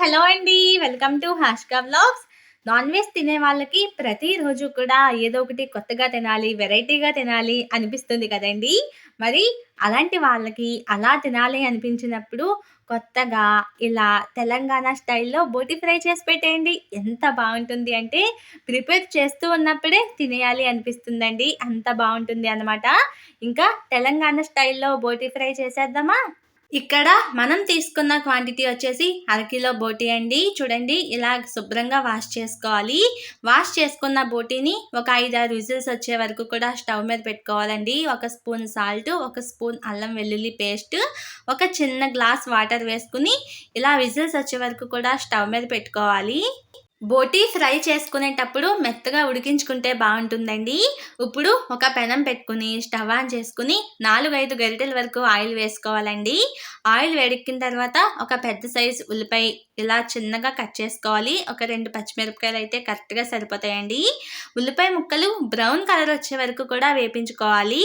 Hello అండి welcome to Hashika vlogs. Non veg తినే వాళ్ళకి ప్రతిరోజు కూడా ఏదో ఒకటి కొత్తగా తినాలి వెరైటీగా తినాలి అనిపిస్తుంది కదండి. మరి అలాంటి వాళ్ళకి అలా తినాలి అనిపించినప్పుడు కొత్తగా ఇలా తెలంగాణ స్టైల్లో బోటి ఫ్రై చేసి పెట్టేయండి. ఎంత బాగుంటుంది అంటే ప్రిపేర్ చేస్తూ ఉన్నప్పుడే తినేయాలి అనిపిస్తుందండి. అంత బాగుంటుంది అనమాట ఇంకా తెలంగాణ స్టైల్లో బోటి ఫ్రై చేసేద్దామా? ఇక్కడ మనం తీసుకున్న క్వాంటిటీ వచ్చేసి అరకిలో బోటీ అండి. చూడండి ఇలా శుభ్రంగా వాష్ చేసుకోవాలి. వాష్ చేసుకున్న బోటీని ఒక ఐదారు విజిల్స్ వచ్చే వరకు కూడా స్టవ్ మీద పెట్టుకోవాలండి. ఒక స్పూన్ సాల్ట్ ఒక స్పూన్ అల్లం వెల్లుల్లి పేస్ట్ ఒక చిన్న గ్లాస్ వాటర్ వేసుకుని ఇలా విజిల్స్ వచ్చే వరకు కూడా స్టవ్ మీద పెట్టుకోవాలి. బోటీ ఫ్రై చేసుకునేటప్పుడు మెత్తగా ఉడికించుకుంటే బాగుంటుందండి. ఇప్పుడు ఒక పెనం పెట్టుకుని స్టవ్ ఆన్ చేసుకుని నాలుగైదు గరిటెల వరకు ఆయిల్ వేసుకోవాలండి. ఆయిల్ వేడెక్కిన తర్వాత ఒక పెద్ద సైజు ఉల్లిపాయ ఇలా చిన్నగా కట్ చేసుకోవాలి. ఒక రెండు పచ్చిమిరపకాయలు అయితే కరెక్ట్గా సరిపోతాయండి. ఉల్లిపాయ ముక్కలు బ్రౌన్ కలర్ వచ్చే వరకు కూడా వేపించుకోవాలి.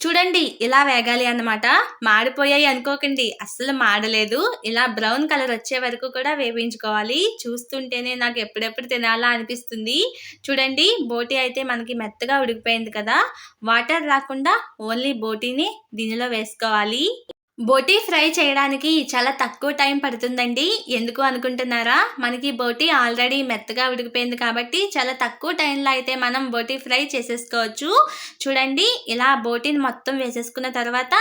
చూడండి ఇలా వేగాలి అన్నమాట. మాడిపోయాయి అనుకోకండి. అస్సలు మాడలేదు. ఇలా బ్రౌన్ కలర్ వచ్చే వరకు కూడా వేపించుకోవాలి. చూస్తుంటేనే నాకు ఎప్పుడెప్పుడు తినాలా అనిపిస్తుంది. చూడండి బోటీ అయితే మనకి మెత్తగా ఉడికిపోయింది కదా. వాటర్ రాకుండా ఓన్లీ బోటీని దీనిలో వేసుకోవాలి. బోటీ ఫ్రై చేయడానికి చాలా తక్కువ టైం పడుతుందండి. ఎందుకు అనుకుంటున్నారా? మనకి బోటీ ఆల్రెడీ మెత్తగా ఉడికిపోయింది కాబట్టి చాలా తక్కువ టైంలో అయితే మనం బోటీ ఫ్రై చేసేసుకోవచ్చు. చూడండి ఇలా బోటీని మొత్తం వేసేసుకున్న తర్వాత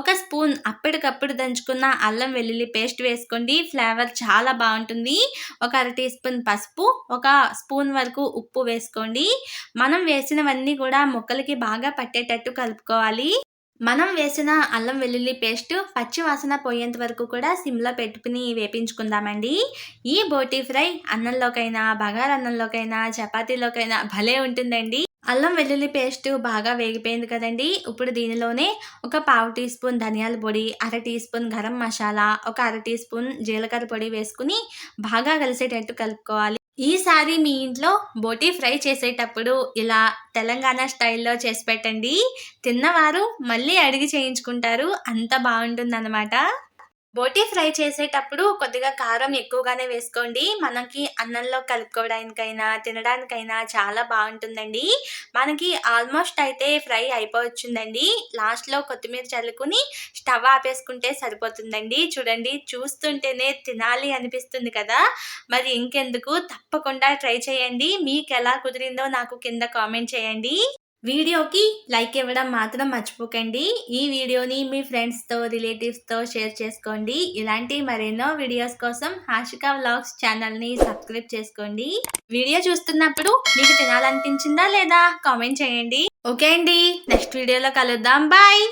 ఒక స్పూన్ అప్పటికప్పుడు దంచుకున్న అల్లం వెల్లుల్లి పేస్ట్ వేసుకోండి. ఫ్లేవర్ చాలా బాగుంటుంది. ఒక అర టీ స్పూన్ పసుపు ఒక స్పూన్ వరకు ఉప్పు వేసుకోండి. మనం వేసినవన్నీ కూడా ముక్కలకి బాగా పట్టేటట్టు కలుపుకోవాలి. మనం వేసిన అల్లం వెల్లుల్లి పేస్ట్ పచ్చి వాసన పోయేంత వరకు కూడా సిమ్లో పెట్టుకుని వేపించుకుందామండి. ఈ బోటీ ఫ్రై అన్నంలోకైనా బగారన్నంలోకైనా చపాతీలోకైనా భలే ఉంటుందండి. అల్లం వెల్లుల్లి పేస్ట్ బాగా వేగిపోయింది కదండి. ఇప్పుడు దీనిలోనే ఒక పావు టీ స్పూన్ ధనియాల పొడి అర టీ స్పూన్ గరం మసాలా ఒక అర టీ స్పూన్ జీలకర్ర పొడి వేసుకుని బాగా కలిసేటట్టు కలుపుకోవాలి. ఈసారి మీ ఇంట్లో బోటీ ఫ్రై చేసేటప్పుడు ఇలా తెలంగాణ స్టైల్లో చేసి పెట్టండి. తిన్నవారు మళ్ళీ అడిగి చేయించుకుంటారు. అంత బాగుంటుందన్నమాట. బోటీ ఫ్రై చేసేటప్పుడు కొద్దిగా కారం ఎక్కువగానే వేసుకోండి. మనకి అన్నంలో కలుపుకోవడానికైనా తినడానికైనా చాలా బాగుంటుందండి. మనకి ఆల్మోస్ట్ అయితే ఫ్రై అయిపోవచ్చుందండి. లాస్ట్లో కొత్తిమీర చల్లుకుని స్టవ్ ఆపేసుకుంటే సరిపోతుందండి. చూడండి చూస్తుంటేనే తినాలి అనిపిస్తుంది కదా. మరి ఇంకెందుకు? తప్పకుండా ట్రై చేయండి. మీకు ఎలా కుదిరిందో నాకు కింద కామెంట్ చేయండి. వీడియోకి లైక్ ఇవ్వడం మాత్రం మర్చిపోకండి. ఈ వీడియోని మీ ఫ్రెండ్స్తో రిలేటివ్స్తో షేర్ చేసుకోండి. ఇలాంటి మరెన్నో వీడియోస్ కోసం హాషిక వ్లాగ్స్ ఛానల్ని సబ్స్క్రైబ్ చేసుకోండి. వీడియో చూస్తున్నప్పుడు మీకు తినాలనిపించిందా లేదా కామెంట్ చేయండి. ఓకే అండి. నెక్స్ట్ వీడియోలో కలుద్దాం. బాయ్!